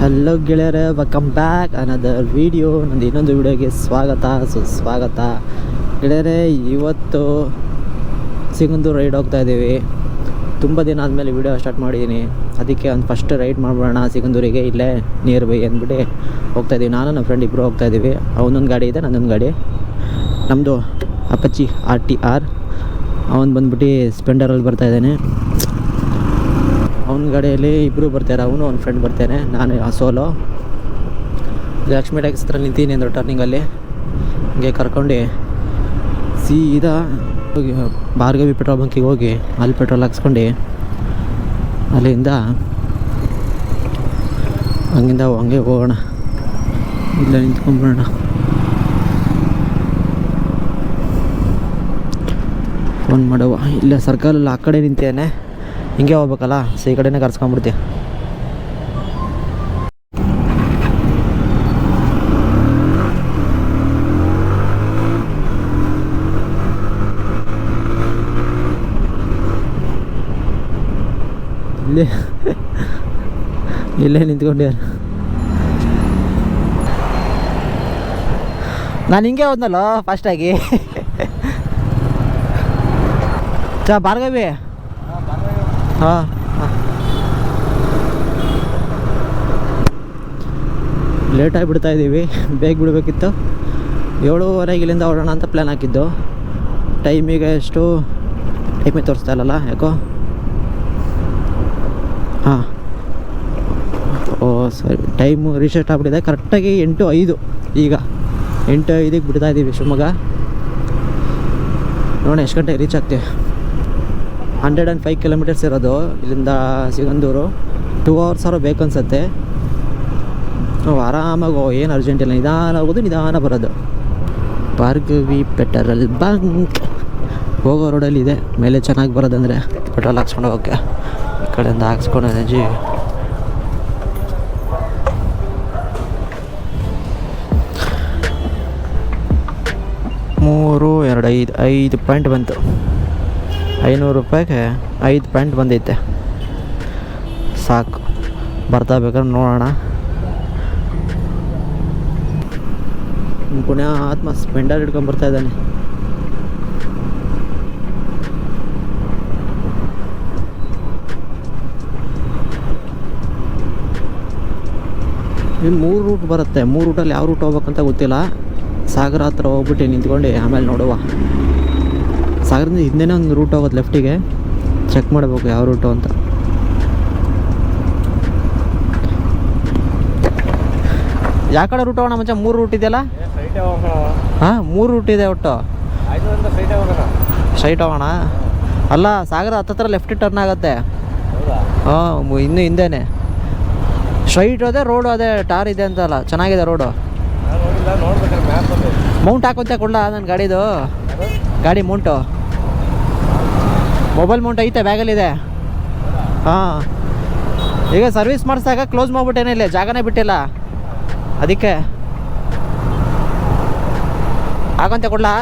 Hello ಗೆಳೆಯರೇ welcome back another video ನಂದು ಇನ್ನೊಂದು ವಿಡಿಯೋಗೆ ಸ್ವಾಗತ. ಸುಸ್ವಾಗತ ಗೆಳೆಯರೇ, ಇವತ್ತು ಸಿಗಂದೂರು ರೈಡ್ ಹೋಗ್ತಾ ಇದ್ದೀವಿ. ತುಂಬ ದಿನ ಆದಮೇಲೆ ವಿಡಿಯೋ ಸ್ಟಾರ್ಟ್ ಮಾಡಿದ್ದೀನಿ ಅದಕ್ಕೆ ಒಂದು ಫಸ್ಟ್ ರೈಡ್ ಮಾಡ್ಬಿಡೋಣ ಸಿಗಂದೂರಿಗೆ. ಇಲ್ಲೇ ನಿಯರ್ ಬೈ ಅಂದ್ಬಿಟ್ಟು ಹೋಗ್ತಾ ಇದ್ದೀವಿ. ನಾನು, ನನ್ನ ಫ್ರೆಂಡ್ ಇಬ್ಬರು ಹೋಗ್ತಾ ಇದ್ದೀವಿ. ಅವನೊಂದು ಗಾಡಿ ಇದೆ, ನನ್ನೊಂದು ಗಾಡಿ. ನಮ್ಮದು ಅಪಚಿ ಆರ್ ಟಿ ಆರ್. ಅವನು ಬಂದ್ಬಿಟ್ಟು ಸ್ಪೆಂಡರಲ್ಲಿ ಬರ್ತಾ ಇದ್ದಾನೆ. ಅವನ ಗಾಡಿಯಲ್ಲಿ ಇಬ್ಬರು ಬರ್ತಾರೆ, ಅವನು ಅವ್ನ ಫ್ರೆಂಡ್ ಬರ್ತಾನೆ, ನಾನು ಸೋಲೋ ಲಕ್ಷ್ಮೀ ಟ್ಯಾಕ್ಸ್ ಹತ್ರ ನಿಂತೀನಿ ಅಂದರು ಟರ್ನಿಂಗಲ್ಲಿ ಹಂಗೆ ಕರ್ಕೊಂಡು ಸೀದಾ ಹೋಗಿ, ಭಾರ್ಗವಿ ಪೆಟ್ರೋಲ್ ಬಂಕಿಗೆ ಹೋಗಿ, ಅಲ್ಲಿ ಪೆಟ್ರೋಲ್ ಹಾಕ್ಸ್ಕೊಂಡು ಅಲ್ಲಿಂದ ಹಂಗಿಂದ ಹಂಗೆ ಹೋಗೋಣ. ಇಲ್ಲ ನಿಂತ್ಕೊಂಡ್ಬಿಡೋಣ. ಫೋನ್ ಮಾಡುವ. ಇಲ್ಲ ಸರ್ಕಲಲ್ಲಿ ಆ ಕಡೆ ನಿಂತೇನೆ. ಹಿಂಗೆ ಹೋಗ್ಬೇಕಲ್ಲ? ಸೊ ಕಡೆನೇ ಕರ್ಸ್ಕೊಂಡ್ಬಿಡ್ತೀವಿ ಇಲ್ಲೇ ಇಲ್ಲೇ ನಾನು ಹಿಂಗೆ ಹೋದ್ನಲ್ಲ ಫಾಸ್ಟಾಗಿ ಚ ಭಾರ್ಗವಿ. ಹಾಂ ಲೇಟಾಗಿ ಬಿಡ್ತಾ ಇದ್ದೀವಿ ಬೇಗ ಬಿಡಬೇಕಿತ್ತು. ಏಳುವರೆಗೆ ಇಲ್ಲಿಂದ ಹೊರಡೋಣ ಅಂತ ಪ್ಲ್ಯಾನ್ ಹಾಕಿದ್ದು. ಟೈಮಿಗೆ ಎಷ್ಟು? ಟೈಮಿಗೆ ತೋರಿಸ್ತಾ ಇಲ್ಲಲ್ಲ, ಯಾಕೋ? ಹಾಂ. ಓ, ಸರಿ. ಟೈಮು ರೀಸೆಟ್ ಆಗ್ಬಿಟ್ಟಿದೆ. ಕರೆಕ್ಟಾಗಿ ಎಂಟು ಐದು ಈಗ. ಎಂಟು ಐದಿಗೆ ಬಿಡ್ತಾ ಇದ್ದೀವಿ ಶಿವಮೊಗ್ಗ. ನೋಡೋಣ, ಎಷ್ಟು ಗಂಟೆಗೆ ರೀಚ್ ಆಗ್ತೀವಿ. ಹಂಡ್ರೆಡ್ ಆ್ಯಂಡ್ ಫೈವ್ ಕಿಲೋಮೀಟರ್ಸ್ ಇರೋದು ಇಲ್ಲಿಂದ ಸಿಗಂದೂರು. ಟೂ ಅವರ್ಸ್ ಅವರು ಬೇಕು ಅನ್ಸುತ್ತೆ. ನಾವು ಆರಾಮಾಗಿ ಏನು ಅರ್ಜೆಂಟ್ ಇಲ್ಲ. ನಿಧಾನ ಹೋಗೋದು ನಿಧಾನ ಬರೋದು. ವಿ ಪೆಟ್ರೋಲ್ ಬಂಕ್ ಹೋಗೋ ರೋಡಲ್ಲಿ ಇದೆ. ಮೇಲೆ ಚೆನ್ನಾಗಿ ಬರೋದಂದರೆ ಪೆಟ್ರೋಲ್ ಹಾಕ್ಸ್ಕೊಂಡು ಹೋಗೋಕ್ಕೆ. ಈ ಕಡೆಯಿಂದ ಹಾಕ್ಸ್ಕೊಂಡು ಅಜ್ಜಿ ಮೂರು, ಎರಡು, ಐದು ಐದು ಪಾಯಿಂಟ್ ಬಂತು. ಐನೂರು ರೂಪಾಯಿಗೆ ಐದು ಪ್ಯಾಂಟ್ ಬಂದೈತೆ. ಸಾಕು. ಬರ್ತಾ ಬೇಕಾದ್ರೆ ನೋಡೋಣ. ಪುಣ್ಯ ಆತ್ಮ ಸ್ಪೆಂಡರ್ ಹಿಡ್ಕೊಂಡು ಬರ್ತಾ ಇದ್ದಾನೆ. ಇನ್ನು ಮೂರು ರೂಟ್ ಬರುತ್ತೆ. ಮೂರು ರೂಟಲ್ಲಿ ಯಾವ ರೂಟ್ ಹೋಗ್ಬೇಕಂತ ಗೊತ್ತಿಲ್ಲ. ಸಾಗರ ಹತ್ರ ಹೋಗ್ಬಿಟ್ಟು ನಿಂತ್ಕೊಂಡು ಆಮೇಲೆ ನೋಡುವ. ಸಾಗರದಿಂದ ಹಿಂದೆನೇ ಒಂದು ರೂಟ್ ಹೋಗೋದು ಲೆಫ್ಟಿಗೆ ಚೆಕ್ ಮಾಡಬೇಕು ಯಾವ ರೂಟು ಅಂತ. ಯಾವ ಕಡೆ ರೂಟ್ ಹೋಗೋಣ ಮುಂಚೆ? ಮೂರು ರೂಟ್ ಇದೆಯಲ್ಲ? ಹಾಂ ಮೂರು ರೂಟ್ ಇದೆ ಒಟ್ಟು. ಸ್ಟ್ರೈಟ್ ಹೋಗೋಣ. ಅಲ್ಲ ಸಾಗರ ಹತ್ತತ್ರ ಲೆಫ್ಟ್ ಟರ್ನ್ ಆಗುತ್ತೆ. ಹಾಂ ಇನ್ನೂ ಹಿಂದೆನೆ. ಸ್ಟ್ರೈಟ್ ಅದೇ ರೋಡು ಅದೇ ಟಾರ್ ಇದೆ ಅಂತಲ್ಲ. ಚೆನ್ನಾಗಿದೆ ರೋಡು ಮೌಂಟ್ ಹಾಕೊಂತ ಕೊಡಲ ನನ್ನ ಗಾಡಿದು? ಗಾಡಿ ಮೌಂಟು ಮೊಬೈಲ್ ಮೌಂಟ್ ಐತೆ ಬ್ಯಾಗಲ್ಲಿದೆ ಹಾಂ. ಈಗ ಸರ್ವಿಸ್ ಮಾಡಿಸಿದಾಗ ಕ್ಲೋಸ್ ಮಾಡ್ಬಿಟ್ಟೇನೆ ಇಲ್ಲ, ಜಾಗನೇ ಬಿಟ್ಟಿಲ್ಲ. ಅದಕ್ಕೆ. ಹಾಗಂತ ಕೊಡ್ಲಾ?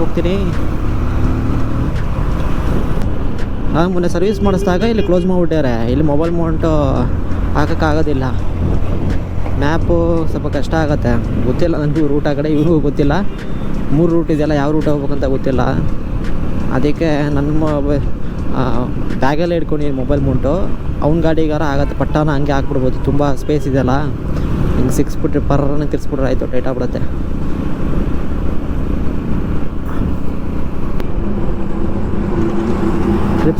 ಹೋಗ್ತೀನಿ. ಹಾಂ ಮೊನ್ನೆ ಸರ್ವಿಸ್ ಮಾಡಿಸ್ದಾಗ ಇಲ್ಲಿ ಕ್ಲೋಸ್ ಮಾಡಿಬಿಟ್ಟಾರೆ. ಇಲ್ಲಿ ಮೊಬೈಲ್ ಮೌಂಟು ಹಾಕೋಕ್ಕಾಗೋದಿಲ್ಲ. ಮ್ಯಾಪು ಸ್ವಲ್ಪ ಕಷ್ಟ ಆಗುತ್ತೆ. ಗೊತ್ತಿಲ್ಲ ನನಗೂ ರೂಟ್ ಆ ಕಡೆ ಇವ್ರಿಗೂ ಗೊತ್ತಿಲ್ಲ. ಮೂರು ರೂಟ್ ಇದೆಯಲ್ಲ, ಯಾವ ರೂಟ್ ಹೋಗ್ಬೇಕಂತ ಗೊತ್ತಿಲ್ಲ. ಅದಕ್ಕೆ ನನ್ನ ಮೊಬೈ ಬ್ಯಾಗಲ್ಲೇ ಇಟ್ಕೊಂಡಿದ್ದೀನಿ ಮೊಬೈಲ್ ಮೌಂಟು ಅವ್ನ ಗಾಡಿಗಾರ ಆಗತ್ತೆ. ಪಟ್ಟಾನ ಹಂಗೆ ಹಾಕ್ಬಿಡ್ಬೋದು. ತುಂಬ ಸ್ಪೇಸ್ ಇದೆಯಲ್ಲ. ಹಿಂಗೆ ಸಿಕ್ಸ್ಬಿಟ್ರೆ ಪರ್ರನ್ನ ತಿರ್ಸ್ಬಿಟ್ರೆ ಆಯಿತು ಟೈಟ್ ಆಗ್ಬಿಡುತ್ತೆ.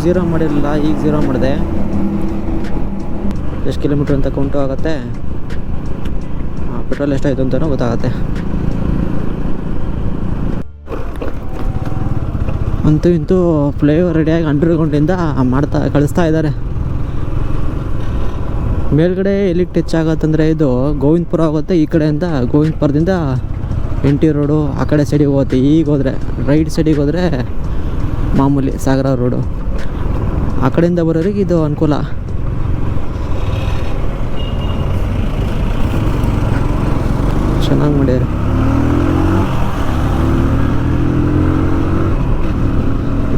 ಝೀರೋ ಮಾಡಿರಲಿಲ್ಲ, ಈಗ ಝೀರೋ ಮಾಡಿದೆ. ಎಷ್ಟು ಕಿಲೋಮೀಟ್ರ್ ಅಂತ ಕೌಂಟು ಆಗುತ್ತೆ? ಪೆಟ್ರೋಲ್ ಎಷ್ಟಾಯಿತು ಅಂತಲೂ ಗೊತ್ತಾಗುತ್ತೆ. ಅಂತೂ ಇಂತೂ ಫ್ಲೈಓವರ್ ರೆಡಿಯಾಗಿ ಅಂಡರ್ಗ್ರೌಂಡಿಂದ ಮಾಡ್ತಾ, ಕಳಿಸ್ತಾ ಇದ್ದಾರೆ. ಮೇಲ್ಗಡೆ ಎಲ್ಲಿಗೆ ಟಚ್ ಆಗತ್ತಂದರೆ ಇದು ಗೋವಿಂದಪುರ ಆಗುತ್ತೆ, ಈ ಕಡೆಯಿಂದ ಗೋವಿಂದಪುರದಿಂದ ಎನ್ ಟಿ ರೋಡು ಆ ಕಡೆ ಸೈಡಿಗೆ ಹೋಗುತ್ತೆ. ಈಗ ಹೋದರೆ ರೈಟ್ ಸೈಡಿಗೆ ಹೋದರೆ ಮಾಮೂಲಿ ಸಾಗರ ರೋಡು ಆ ಕಡೆಯಿಂದ ಬರೋರಿಗೆ ಇದು ಅನುಕೂಲ. ಚೆನ್ನಾಗಿ ಮಾಡ್ಯಾರ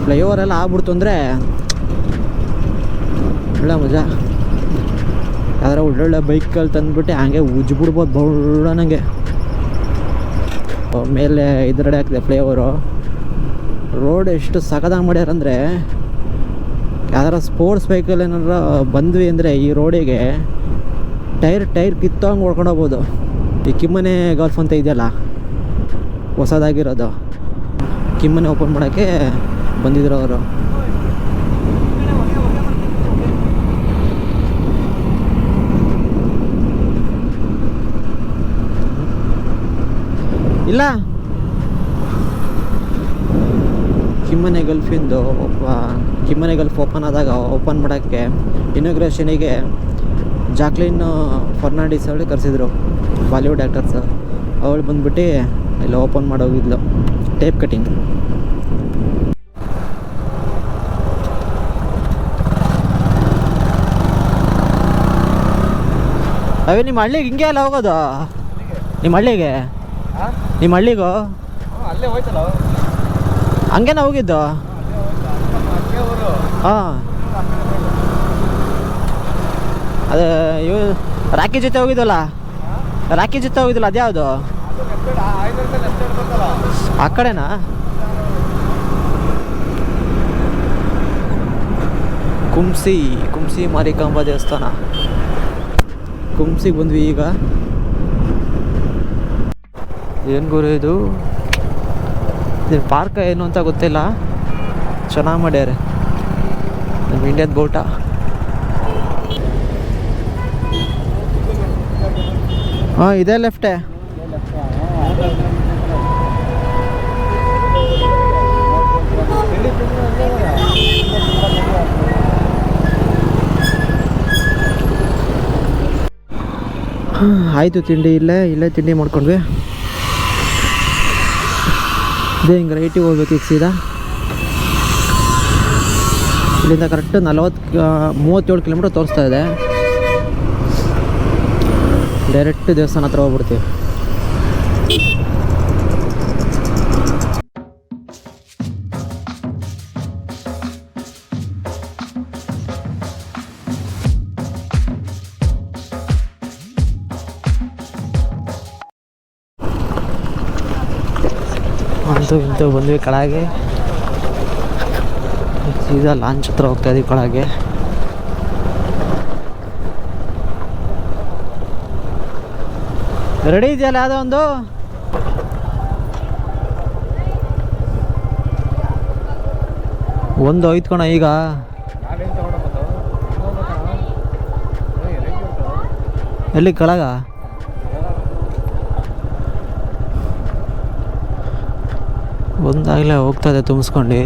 ಫ್ಲೈಓವರ್ ಎಲ್ಲ ಆಗ್ಬಿಡ್ತು ಅಂದರೆ ಒಳ್ಳೆ ಮಜಾ. ಯಾವ್ದಾರ ಒಳ್ಳೊಳ್ಳೆ ಬೈಕಲ್ಲಿ ತಂದುಬಿಟ್ಟು ಹಂಗೆ ಉಜ್ಬಿಡ್ಬೋದು ಬೌಳ ನನಗೆ ಮೇಲೆ ಇದರಡೆ ಹಾಕಿದೆ ಫ್ಲೈಓವರು ರೋಡ್ ಎಷ್ಟು ಸಖತ್ತಾಗಿ ಮಾಡ್ಯಾರಂದರೆ ಯಾವ್ದಾರ ಸ್ಪೋರ್ಟ್ಸ್ ವೆಹಿಕಲ್ ಏನಾರ ಬಂದ್ವಿ ಅಂದರೆ ಈ ರೋಡಿಗೆ ಟೈರ್ ಟೈರ್ ಕಿತ್ತೋಂಗೆ ಹೊಡ್ಕೊಂಡು ಹೋಗ್ಬೋದು. ಈ ಕಿಮ್ಮನೆ ಗಾಲ್ಫ್ ಅಂತ ಇದೆಯಲ್ಲ, ಹೊಸದಾಗಿರೋದು. ಕಿಮ್ಮನೆ ಓಪನ್ ಮಾಡೋಕ್ಕೆ ಬಂದಿದ್ರು ಅವರು. ಇಲ್ಲ. ಕಿಮ್ಮನೆ ಗಲ್ಫಿಂದು ಒಬ್ಬ ಕಿಮ್ಮನೆ ಗಲ್ಫ್ ಓಪನ್ ಆದಾಗ ಓಪನ್ ಮಾಡೋಕ್ಕೆ ಇನಾಗ್ರೇಷನಿಗೆ ಜಾಕ್ಲಿನ್ ಫರ್ನಾಂಡಿಸ್ ಅವಳು ಕರೆಸಿದ್ರು ಬಾಲಿವುಡ್ ಆ್ಯಕ್ಟರ್ಸ್ ಅವಳು ಬಂದ್ಬಿಟ್ಟು ಇಲ್ಲಿ ಓಪನ್ ಮಾಡೋಗಿದ್ಲು ಟೇಪ್ ಕಟಿಂಗ್ ಅವೇ ನಿಮ್ಮ ಹಳ್ಳಿಗೆ ಹಿಂಗೆ ಅಲ್ಲ ಹೋಗೋದು? ನಿಮ್ಮ ಹಳ್ಳಿಗೆ? ನಿಮ್ಮ ಹಳ್ಳಿಗೂ? ಅಲ್ಲೇ ಹೋಯ್ತಲ್ಲ ಹಂಗೇನ ಹೋಗಿದ್ದು? ಹಾಂ ಅದು ರಾಕಿ ಜೊತೆ ಹೋಗಿದ್ದಲ್ಲ ರಾಕಿ ಜೊತೆ ಹೋಗಿದ್ದಲ್ಲ ಅದ್ಯಾವುದು? ಆ ಕಡೆನಾ? ಕುಂಸಿ ಕುಂಸಿ ಮಾರಿಕಾಂಬ ದೇವಸ್ಥಾನ. ಕುಂಸಿಗೆ ಬಂದ್ವಿ ಈಗ. ಏನು ಗುರು ಇದು? ಪಾರ್ಕ್ ಏನು ಅಂತ ಗೊತ್ತಿಲ್ಲ. ಚೆನ್ನಾಗಿ ಮಾಡ್ಯಾರೆ. ಇಂಡಿಯದ ಬೋಟ ಹಾಂ, ಇದೆ ಲೆಫ್ಟೇ ಆಯಿತು ತಿಂಡಿ ಇಲ್ಲೇ ಇಲ್ಲೇ ತಿಂಡಿ ಮಾಡ್ಕೊಂಡ್ವಿ. ಇದೇ ಹಿಂಗೆ ರೈಟಿಗೆ ಹೋಗ್ಬೇಕು ಈಗ ಸೀದಾ. ಇಲ್ಲಿಂದ ಕರೆಕ್ಟ್ ನಲವತ್ತು ಮೂವತ್ತೇಳು ಕಿಲೋಮೀಟರ್ ತೋರಿಸ್ತಾ ಇದೆ. ಡೈರೆಕ್ಟ್ ದೇವಸ್ಥಾನ ಹತ್ರ ಹೋಗ್ಬಿಡ್ತೀವಿ. ಅಂತೂ ಇಂತೂ ಬಂದ್ವಿ ಕೆಳಗೆ ಸೀದಾ ಲಾಂಚ್ ಹತ್ರ ಹೋಗ್ತಾ ಇದೀವಿ ಕೆಳಗೆ. ರೆಡಿ ಇದೆಯಲ್ಲ ಯಾವುದೋ ಒಂದು? ಒಂದು ಐತ್ಕೋಣ ಕಣ ಈಗ. ಎಲ್ಲಿ ಕೆಳಗ? ಒಂದಾಗಲೇ ಹೋಗ್ತಾ ಇದೆ, ತುಂಬಿಸ್ಕೊಂಡು.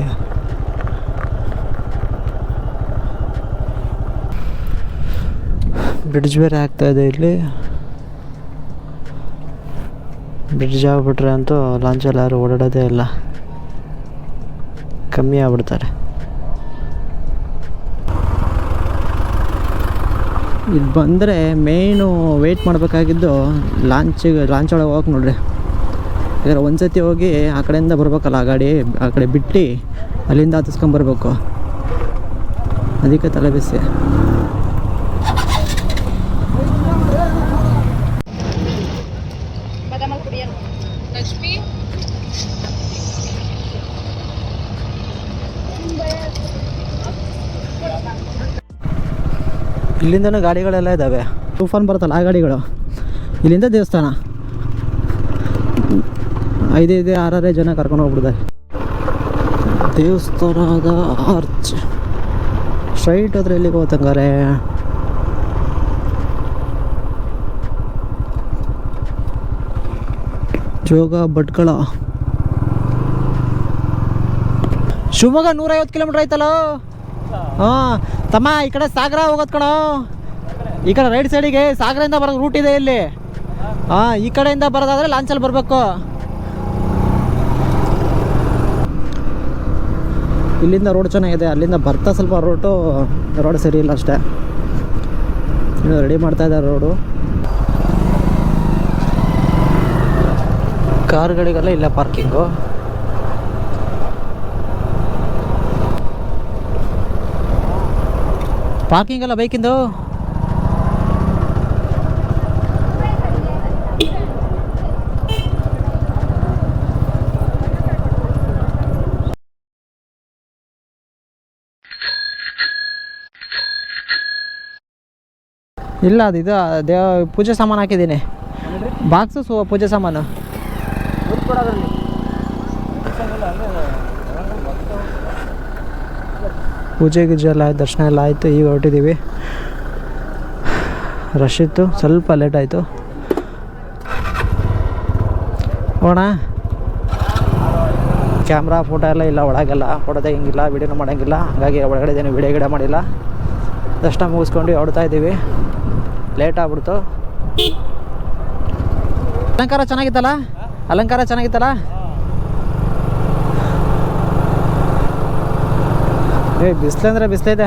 ಬ್ರಿಡ್ಜ್ ಬೇರೆ ಇದೆ ಇಲ್ಲಿ. ಬ್ರಿಡ್ಜ್ ಆಗ್ಬಿಟ್ರೆ ಅಂತೂ ಲಾಂಚಲ್ಲಿ ಯಾರು ಓಡಾಡೋದೇ ಇಲ್ಲ. ಕಮ್ಮಿ ಆಗ್ಬಿಡ್ತಾರೆ. ಇದು ಬಂದರೆ ಮೇಯ್ನು ವೆಯ್ಟ್ ಮಾಡಬೇಕಾಗಿದ್ದು ಲಾಂಚಿಗೆ ಲಾಂಚ್ ಒಳಗೆ ಹೋಗಕ್ಕೆ ನೋಡ್ರಿ. ಯಾಕಂದ್ರೆ ಒಂದು ಸತಿ ಹೋಗಿ ಆ ಕಡೆಯಿಂದ ಬರ್ಬೇಕಲ್ಲ ಆ ಗಾಡಿ, ಆ ಕಡೆ ಬಿಟ್ಟು ಅಲ್ಲಿಂದ ಹತ್ತಿಸ್ಕೊಂಬರ್ಬೇಕು ಅದಕ್ಕೆ ತಲೆ ಬಿಸಿ ಲಕ್ಷ್ಮಿ ಇಲ್ಲಿಂದನೂ ಗಾಡಿಗಳೆಲ್ಲ ಇದ್ದಾವೆ ತೂಫಾನ್ ಬರುತ್ತಲ್ಲ ಆ ಗಾಡಿಗಳು. ಇಲ್ಲಿಂದ ದೇವಸ್ಥಾನ. ಐದೈದು ಆರಾರೇ ಜನ ಕರ್ಕೊಂಡು ಹೋಗ್ಬಿಡ್ತಾರೆ. ದೇವಸ್ಥಾನದ ಆರ್ಚ್ ಸ್ಟ್ರೈಟ್ ಹೋದ್ರೆ ಎಲ್ಲಿಗೆ ಹೋಗ್ತಂಗಾರೆ ಜೋಗ ಭಟ್ಕಳ. ಶಿವಮೊಗ್ಗ ನೂರೈವತ್ತು ಕಿಲೋಮೀಟ್ರ್ ಐತಲ್ಲ ಹಾಂ, ತಮ್ಮ, ಈ ಕಡೆ ಸಾಗರ ಹೋಗೋದು ಕಣೋ. ಈ ಕಡೆ ರೈಟ್ ಸೈಡಿಗೆ ಸಾಗರದಿಂದ ಬರೋದು ರೂಟ್ ಇದೆ ಇಲ್ಲಿ. ಹಾಂ, ಈ ಕಡೆಯಿಂದ ಬರೋದಾದ್ರೆ ಲಾಂಚಲ್ಲಿ ಬರಬೇಕು. ಇಲ್ಲಿಂದ ರೋಡ್ ಚೆನ್ನಾಗಿದೆ, ಅಲ್ಲಿಂದ ಬರ್ತಾ ಸ್ವಲ್ಪ ರೋಟು ರೋಡ್ ಸರಿ ಇಲ್ಲ ಅಷ್ಟೇ. ಇನ್ನು ರೆಡಿ ಮಾಡ್ತಾ ಇದ್ದಾರೆ ರೋಡು ಕಾರ್ಗಳಿಗೆಲ್ಲ ಇಲ್ಲ ಪಾರ್ಕಿಂಗು ಪಾರ್ಕಿಂಗ್ ಅಲ್ಲ ಬೈಕಿಂದು? ಇಲ್ಲ ಅದು ಇದು ದೇವ ಪೂಜೆ ಸಾಮಾನು ಹಾಕಿದ್ದೀನಿ. ಬಾಕ್ಸು ಸು ಪೂಜೆ ಸಾಮಾನು. ಪೂಜೆ ಗೀಜೆ ಎಲ್ಲ ಆಯ್ತು, ದರ್ಶನ ಎಲ್ಲ ಆಯಿತು, ಈಗ ಹೊರಟಿದ್ದೀವಿ. ರಶ್ ಇತ್ತು, ಸ್ವಲ್ಪ ಲೇಟ್ ಆಯಿತು. ಹೋಣ ಕ್ಯಾಮ್ರಾ ಫೋಟೋ ಎಲ್ಲ ಇಲ್ಲ, ಒಳಗೆಲ್ಲ ಫೋಟೋ ತೆಗಿಂಗಿಲ್ಲ ವೀಡಿಯೋನು ಮಾಡೋಂಗಿಲ್ಲ. ಹಾಗಾಗಿ ಒಳಗಡೆ ಏನು ವೀಡಿಯೋ ಗಿಡ ಮಾಡಿಲ್ಲ. ದರ್ಶನ ಮುಗಿಸ್ಕೊಂಡು ಹೊಡ್ತಾ ಇದ್ದೀವಿ. ಲೇಟ್ ಆಗ್ಬಿಡ್ತು. ಅಲಂಕಾರ ಚೆನ್ನಾಗಿತ್ತಲ್ಲ? ಅಲಂಕಾರ ಚೆನ್ನಾಗಿತ್ತಲ್ಲ? ಏ ಬಿಸಿಲಂದ್ರೆ ಬಿಸ್ಲೈತೆ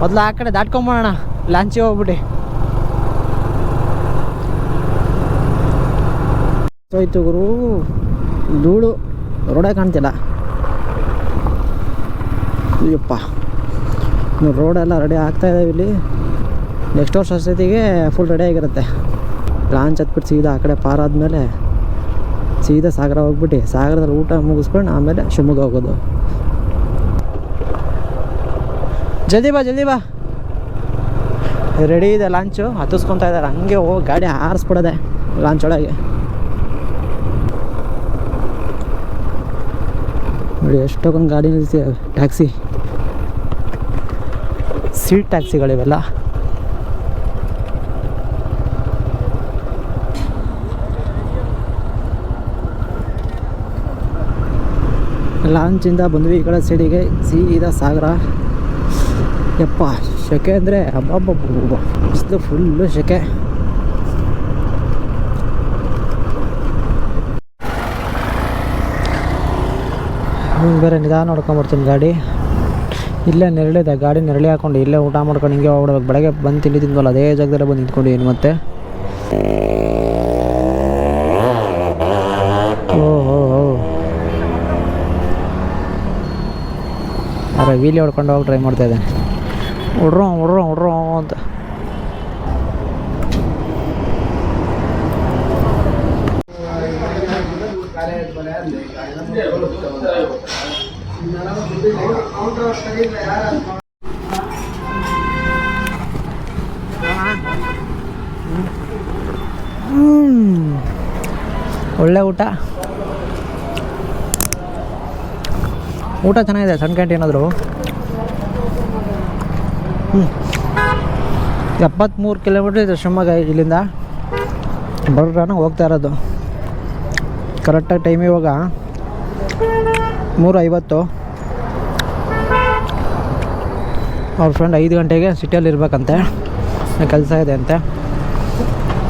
ಮೊದಲು ಆ ಕಡೆ ದಾಟ್ಕೊಂಬೋಣ ಲಾಂಚಿ ಹೋಗ್ಬಿಟ್ಟು ಹೋಯ್ತು ಗುರು. ಧೂಳು ರೋಡೇ ಕಾಣ್ತಿಲ್ಲ. ಅಯ್ಯಪ್ಪ. ರೋಡೆಲ್ಲ ರೆಡಿ ಆಗ್ತಾ ಇದ್ದಾವೆ ಇಲ್ಲಿ. ನೆಕ್ಸ್ಟ್ ವರ್ಷ ಅಷ್ಟೊತ್ತಿಗೆ ಫುಲ್ ರೆಡಿ ಆಗಿರುತ್ತೆ. ಲಾಂಚ್ ಹತ್ಬಿಟ್ಟು ಸೀದಾ ಆ ಕಡೆ ಪಾರ ಆದಮೇಲೆ ಸೀದಾ ಸಾಗರ ಹೋಗ್ಬಿಟ್ಟು ಸಾಗರದಲ್ಲಿ ಊಟ ಮುಗಿಸ್ಕೊಂಡು ಆಮೇಲೆ ಶಿವಮೊಗ್ಗ ಹೋಗೋದು. ಜಲ್ದಿ ಬಾ ಜಲ್ದಿ ಬಾ. ರೆಡಿ ಇದೆ ಲಾಂಚು ಹತ್ತಿಸ್ಕೊತಾ ಇದ್ದಾರೆ ಹಂಗೆ ಓ, ಗಾಡಿ ಹಾರಿಸ್ಬಿಡೋದೆ ಲಾಂಚ್ ಒಳಗೆ. ನೋಡಿ, ಎಷ್ಟೊಂದು ಗಾಡಿ ನಿಲ್ಸಿದೆ ಟ್ಯಾಕ್ಸಿ ಸೀಟ್ ಟ್ಯಾಕ್ಸಿಗಳಿವೆಲ್ಲ ಲಾಂಚಿಂದ ಬಂದ್ವಿ ಈ ಕಡೆ ಸೈಡಿಗೆ ಸೀದಾ ಸಾಗರ. ಯಪ್ಪ ಸೆಕೆ ಅಂದರೆ ಹಬ್ಬಬ್ಬಬ್ಬ ಬಿಸಿಲು ಫುಲ್ಲು ಸೆಕೆ ಬೇರೆ ನಿಧಾನ ನೋಡ್ಕೊಂಬರ್ತೀನಿ ಗಾಡಿ. ಇಲ್ಲೇ ನೆರಳಿದೆ, ಗಾಡಿ ನೆರಳಿ ಹಾಕೊಂಡು ಇಲ್ಲೇ ಊಟ ಮಾಡ್ಕೊಂಡು ಹಿಂಗೆ ಹೋಗ್ಬಿಡ್ಬೇಕು. ಬೆಳಗ್ಗೆ ಬಂದು ತಿಂಡಿ ಅದೇ ಜಾಗದಲ್ಲೇ ಬಂದು ನಿಂತ್ಕೊಂಡು ಏನು ಮತ್ತೆ? ಅರೆ ವೀಲಿ ಹೊಡ್ಕೊಂಡು ಹೋಗಿ ಟ್ರೈ ಮಾಡ್ತಾ ಇದ್ದೇನೆ. ಹೊಡ್ರೋ ಹೊಡ್ರೋ ಹೊಡ್ರೋ ಅಂತ. ಒಳ್ಳೆ ಊಟ. ಊಟ ಚೆನ್ನಾಗಿದೆ ಸಣ್ಣ ಕ್ಯಾಂಟೀನ್ ಹ್ಞೂ ಎಪ್ಪತ್ತ್ಮೂರು ಕಿಲೋಮೀಟ್ರ್ ಇದೆ ಶಿವಮೊಗ್ಗ ಇಲ್ಲಿಂದ. ಬರೋಣ ಹೋಗ್ತಾ ಇರೋದು. ಕರೆಕ್ಟಾಗಿ ಟೈಮ್ ಇವಾಗ ಮೂರು ಐವತ್ತು ಅವ್ರ ಫ್ರೆಂಡ್ ಐದು ಗಂಟೆಗೆ ಸಿಟಿಯಲ್ಲಿ ಇರ್ಬೇಕಂತೆ. ಕೆಲಸ ಇದೆ ಅಂತೆ.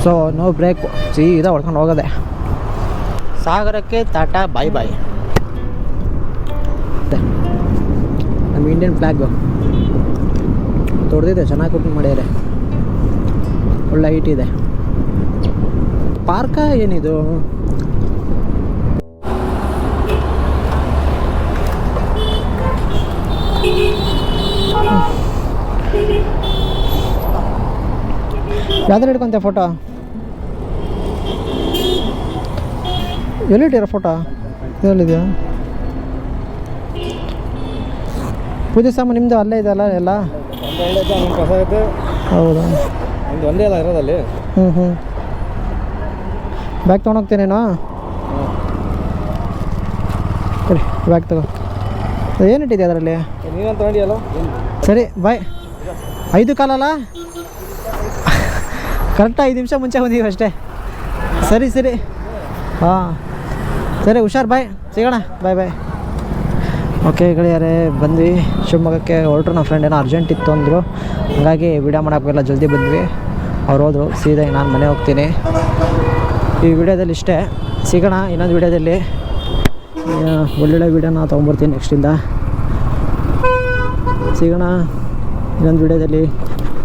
ಸೊ ನೋ ಬ್ರೇಕ್ ಸೀದಾ ಹೊಡ್ಕೊಂಡು ಹೋಗೋದೆ. ಸಾಗರಕ್ಕೆ ಟಾಟಾ ಬಾಯ್ ಬಾಯ್ ನಮ್ಮ ಇಂಡಿಯನ್ ಫ್ಲ್ಯಾಗು ದೊಡ್ಡದಿದೆ, ಚೆನ್ನಾಗಿ ಕುಕಿಂಗ್ ಮಾಡ್ಯಾರೆ ಒಳ್ಳೆ ಹೈಟ್ ಇದೆ. ಪಾರ್ಕ ಏನಿದು? ಯಾವ್ದಾರು ಹಿಡ್ಕೊಂತೆ ಫೋಟೋ ಎಲ್ಲಿಟ್ಟಿರೋ ಫೋಟೋ ಎಲ್ಲಿದೆಯಾ ಪೂಜೆ ಸಾಮಾನು ನಿಮ್ಮದು ಅಲ್ಲೇ ಇದೆಯಲ್ಲ ಎಲ್ಲ? ಹೌದಾ? ಒಂದು ಒಂದೇ ಅಲ್ಲ ಇರೋದಲ್ಲಿ. ಹ್ಞೂ ಹ್ಞೂ ಬ್ಯಾಗ್ ತೊಗೊಂಡೋಗ್ತೇನೇನಾ? ಸರಿ ಬ್ಯಾಗ್ ತಗೋ. ಏನಿಟ್ಟಿದೆ ಅದರಲ್ಲಿ? ನೀವೇನು ತಗೊಂಡಿಯಲ್ಲ? ಸರಿ ಬಾಯ್ ಐದು ಕಾಲಲ್ಲ? ಕರೆಕ್ಟ್ ಐದು ನಿಮಿಷ ಮುಂಚೆ ಬಂದೀವಿ ಅಷ್ಟೇ. ಸರಿ ಸರಿ. ಹಾಂ. ಸರಿ ಹುಷಾರು ಬಾಯ್ ಸಿಗೋಣ. ಬಾಯ್ ಬಾಯ್ ಓಕೆ ಗೆಳೆಯರೇ, ಬಂದ್ವಿ. ಶಿವಮೊಗ್ಗಕ್ಕೆ ಹೊರಟ್ರು. ನಮ್ಮ ಫ್ರೆಂಡ್ ಏನೋ ಅರ್ಜೆಂಟ್ ಇತ್ತು ಅಂದರು. ಹಂಗಾಗಿ ವಿಡಿಯೋ ಮಾಡೋಕ್ಕಾಗಲ್ಲ ಜಲ್ದಿ ಬಂದ್ವಿ. ಅವ್ರು ಹೋದರು. ಸೀದಾ ನಾನು ಮನೆ ಹೋಗ್ತೀನಿ. ಈ ವಿಡಿಯೋದಲ್ಲಿ ಇಷ್ಟೇ. ಸಿಗೋಣ ಇನ್ನೊಂದು ವಿಡಿಯೋದಲ್ಲಿ. ಒಳ್ಳೊಳ್ಳೆ ವಿಡಿಯೋನ ತೊಗೊಂಬರ್ತೀನಿ ನೆಕ್ಸ್ಟಿಂದ ಸಿಗೋಣ ಇನ್ನೊಂದು ವಿಡಿಯೋದಲ್ಲಿ.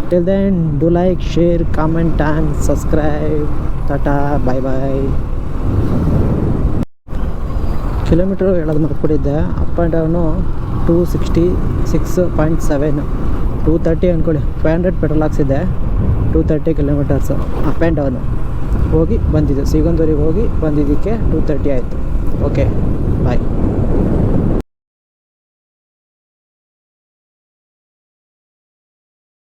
Till then do like share comment and subscribe Tata bye bye kilometre ಹೇಳೋದು ಮರ್ಕೊಂಡಿದ್ದೆ up and down two sixty six point seven two thirty ಅಂದ್ಕೊಳ್ಳಿ five hundred petrol ಹಾಕ್ಸಿದ್ದೆ. Two thirty kilometres up and down ಹೋಗಿ ಬಂದಿದ್ದು. ಸಿಗಂದೂರಿಗೆ ಹೋಗಿ ಬಂದಿದ್ದಕ್ಕೆ ಟೂ ತರ್ಟಿ ಆಯಿತು. Okay bye